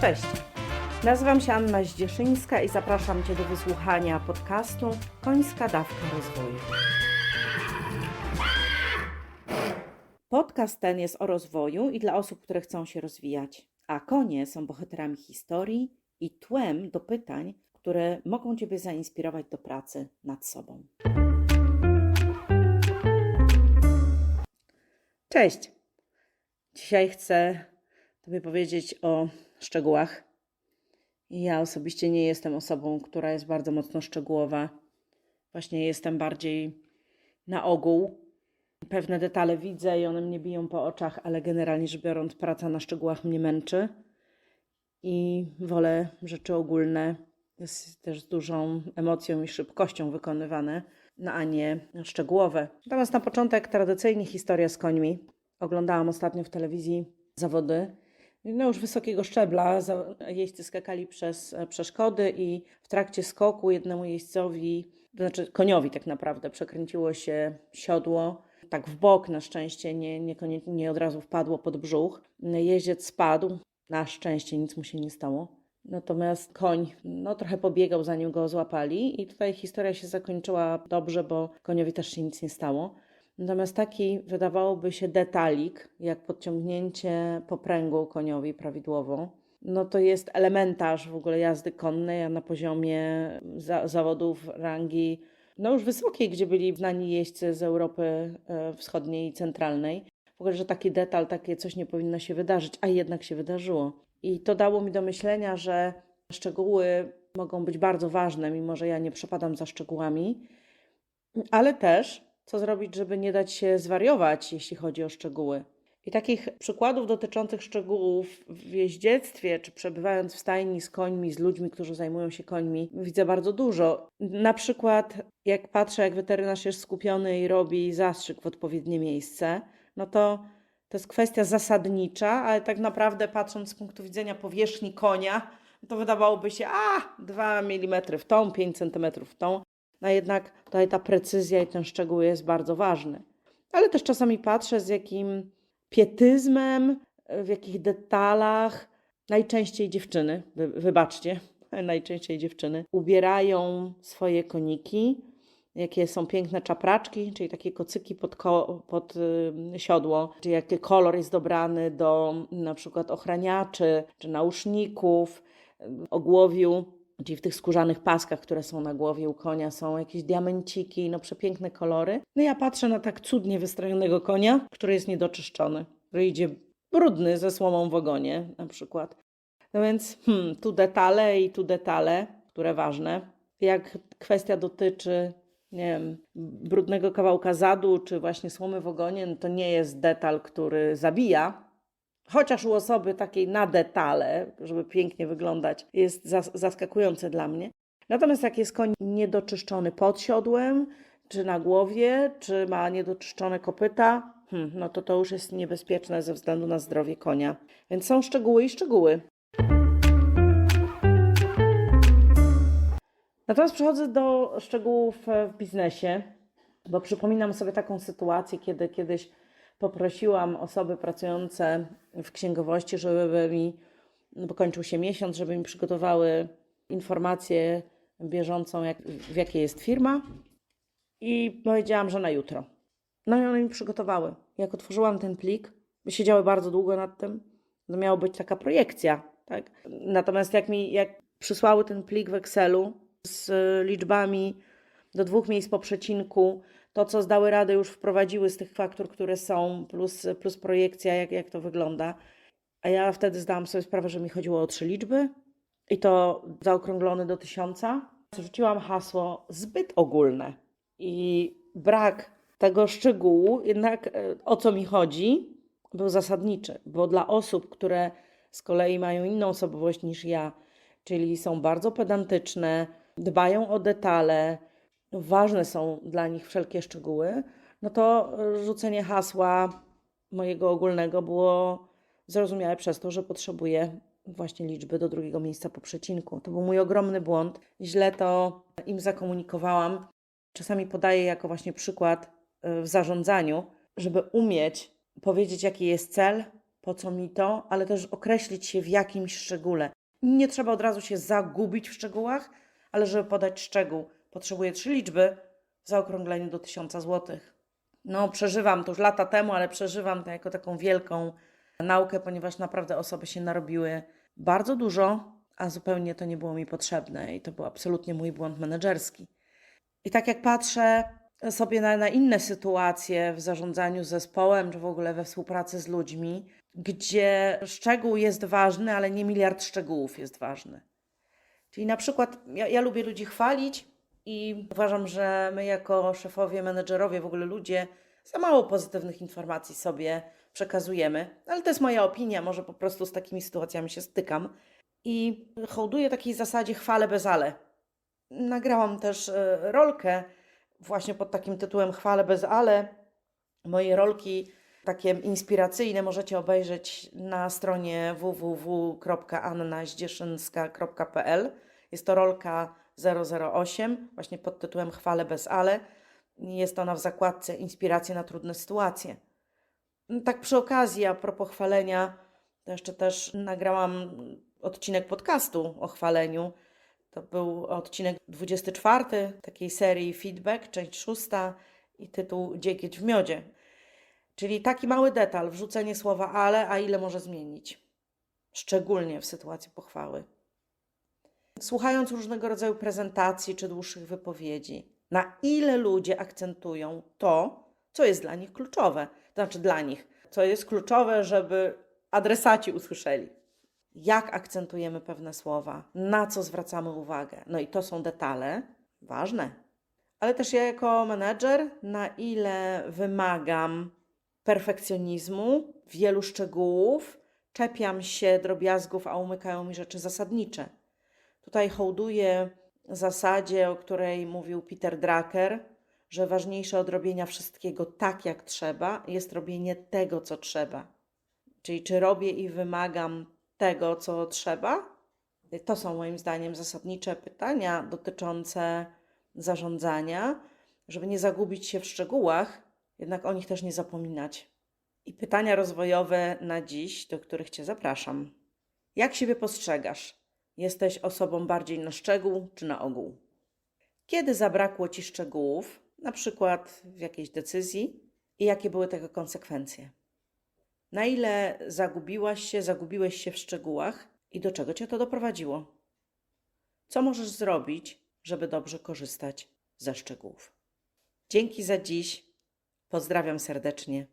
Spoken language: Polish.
Cześć. Nazywam się Anna Zdzieszyńska i zapraszam Cię do wysłuchania podcastu Końska Dawka Rozwoju. Podcast ten jest o rozwoju i dla osób, które chcą się rozwijać, a konie są bohaterami historii i tłem do pytań, które mogą Ciebie zainspirować do pracy nad sobą. Cześć. Dzisiaj chcę Tobie powiedzieć o szczegółach. Ja osobiście nie jestem osobą, która jest bardzo mocno szczegółowa. Właśnie jestem bardziej na ogół. Pewne detale widzę i one mnie biją po oczach, ale generalnie rzecz biorąc, praca na szczegółach mnie męczy i wolę rzeczy ogólne, jest też z dużą emocją i szybkością wykonywane, no a nie szczegółowe. Natomiast na początek tradycyjnie historia z końmi. Oglądałam ostatnio w telewizji zawody no już wysokiego szczebla. Jeźdźcy skakali przez e, przeszkody i w trakcie skoku jednemu jeźdźcowi, to znaczy koniowi tak naprawdę, przekręciło się siodło. Tak w bok na szczęście, nie, nie, nie od razu wpadło pod brzuch. Jeździec spadł, na szczęście nic mu się nie stało. Natomiast koń no, trochę pobiegał, zanim go złapali, i tutaj historia się zakończyła dobrze, bo koniowi też się nic nie stało. Natomiast taki wydawałoby się detalik, jak podciągnięcie popręgu koniowi prawidłowo, no to jest elementarz w ogóle jazdy konnej, a na poziomie za zawodów rangi no już wysokiej, gdzie byli znani jeźdźcy z Europy e, Wschodniej i Centralnej. W ogóle, że taki detal, takie coś nie powinno się wydarzyć, a jednak się wydarzyło. I to dało mi do myślenia, że szczegóły mogą być bardzo ważne, mimo że ja nie przepadam za szczegółami, ale też co zrobić, żeby nie dać się zwariować, jeśli chodzi o szczegóły. I takich przykładów dotyczących szczegółów w jeździectwie, czy przebywając w stajni z końmi, z ludźmi, którzy zajmują się końmi, widzę bardzo dużo. Na przykład, jak patrzę, jak weterynarz jest skupiony i robi zastrzyk w odpowiednie miejsce, no to to jest kwestia zasadnicza, ale tak naprawdę patrząc z punktu widzenia powierzchni konia, to wydawałoby się, a 2 mm w tą, 5 cm w tą, no jednak tutaj ta precyzja i ten szczegół jest bardzo ważny. Ale też czasami patrzę z jakim pietyzmem, w jakich detalach najczęściej dziewczyny, wy, wybaczcie, najczęściej dziewczyny ubierają swoje koniki, jakie są piękne czapraczki, czyli takie kocyki pod, ko, pod y, siodło, czy jaki kolor jest dobrany do na przykład ochraniaczy, czy nauszników, y, ogłowiu, czyli w tych skórzanych paskach, które są na głowie u konia, są jakieś diamenciki, no przepiękne kolory. No ja patrzę na tak cudnie wystrojonego konia, który jest niedoczyszczony, który idzie brudny ze słomą w ogonie na przykład. No więc hmm, tu detale i tu detale, które ważne. Jak kwestia dotyczy nie wiem, brudnego kawałka zadu, czy właśnie słomy w ogonie, no to nie jest detal, który zabija, chociaż u osoby takiej na detale, żeby pięknie wyglądać, jest zas- zaskakujące dla mnie. Natomiast jak jest koń niedoczyszczony pod siodłem, czy na głowie, czy ma niedoczyszczone kopyta, hmm, no to to już jest niebezpieczne ze względu na zdrowie konia. Więc są szczegóły i szczegóły. Natomiast przechodzę do szczegółów w biznesie, bo przypominam sobie taką sytuację, kiedy kiedyś poprosiłam osoby pracujące w księgowości, żeby mi, bo kończył się miesiąc, żeby mi przygotowały informację bieżącą, jak, w jakiej jest firma. I powiedziałam, że na jutro. No i one mi przygotowały. Jak otworzyłam ten plik, siedziały bardzo długo nad tym. To miała być taka projekcja, tak? Natomiast jak mi, jak przysłały ten plik w Excelu z liczbami do dwóch miejsc po przecinku, to co zdały radę już wprowadziły z tych faktur, które są, plus, plus projekcja, jak, jak to wygląda. A ja wtedy zdałam sobie sprawę, że mi chodziło o trzy liczby i to zaokrąglone do tysiąca. Rzuciłam hasło zbyt ogólne i brak tego szczegółu, jednak e, o co mi chodzi, był zasadniczy, bo dla osób, które z kolei mają inną osobowość niż ja, czyli są bardzo pedantyczne, dbają o detale, ważne są dla nich wszelkie szczegóły, no to rzucenie hasła mojego ogólnego było zrozumiałe przez to, że potrzebuję właśnie liczby do drugiego miejsca po przecinku. To był mój ogromny błąd. Źle to im zakomunikowałam. Czasami podaję jako właśnie przykład e, w zarządzaniu, żeby umieć powiedzieć, jaki jest cel, po co mi to, ale też określić się w jakimś szczególe. Nie trzeba od razu się zagubić w szczegółach, ale żeby podać szczegół, potrzebuję trzy liczby w zaokrągleniu do 1000 zł. No, przeżywam to już lata temu, ale przeżywam to jako taką wielką naukę, ponieważ naprawdę osoby się narobiły bardzo dużo, a zupełnie to nie było mi potrzebne i to był absolutnie mój błąd menedżerski. I tak jak patrzę sobie na, na inne sytuacje w zarządzaniu zespołem, czy w ogóle we współpracy z ludźmi, gdzie szczegół jest ważny, ale nie miliard szczegółów jest ważny. Czyli na przykład ja, ja lubię ludzi chwalić i uważam, że my jako szefowie, menedżerowie, w ogóle ludzie za mało pozytywnych informacji sobie przekazujemy. Ale to jest moja opinia, może po prostu z takimi sytuacjami się stykam. I hołduję takiej zasadzie chwale bez ale. Nagrałam też e, rolkę właśnie pod takim tytułem Chwale bez ale. Moje rolki takie inspiracyjne możecie obejrzeć na stronie www.annaździeszynska.pl. Jest to rolka 008, właśnie pod tytułem Chwale bez ale. Jest ona w zakładce Inspiracje na trudne sytuacje. Tak przy okazji, a propos chwalenia, to jeszcze też nagrałam odcinek podcastu o chwaleniu. To był odcinek 24 takiej serii Feedback, część szósta i tytuł Dziegieć w miodzie. Czyli taki mały detal, wrzucenie słowa ale, a ile może zmienić. Szczególnie w sytuacji pochwały. Słuchając różnego rodzaju prezentacji czy dłuższych wypowiedzi, na ile ludzie akcentują to, co jest dla nich kluczowe. To znaczy dla nich, co jest kluczowe, żeby adresaci usłyszeli. Jak akcentujemy pewne słowa, na co zwracamy uwagę. No i to są detale ważne. Ale też ja jako menedżer, na ile wymagam perfekcjonizmu, wielu szczegółów, czepiam się drobiazgów, a umykają mi rzeczy zasadnicze. Tutaj hołduję zasadzie, o której mówił Peter Drucker, że ważniejsze od robienia wszystkiego tak, jak trzeba, jest robienie tego, co trzeba. Czyli czy robię i wymagam tego, co trzeba? To są moim zdaniem zasadnicze pytania dotyczące zarządzania, żeby nie zagubić się w szczegółach, jednak o nich też nie zapominać. I pytania rozwojowe na dziś, do których Cię zapraszam. Jak siebie postrzegasz? Jesteś osobą bardziej na szczegół czy na ogół? Kiedy zabrakło Ci szczegółów, na przykład w jakiejś decyzji, i jakie były tego konsekwencje? Na ile zagubiłaś się, zagubiłeś się w szczegółach i do czego Cię to doprowadziło? Co możesz zrobić, żeby dobrze korzystać ze szczegółów? Dzięki za dziś. Pozdrawiam serdecznie.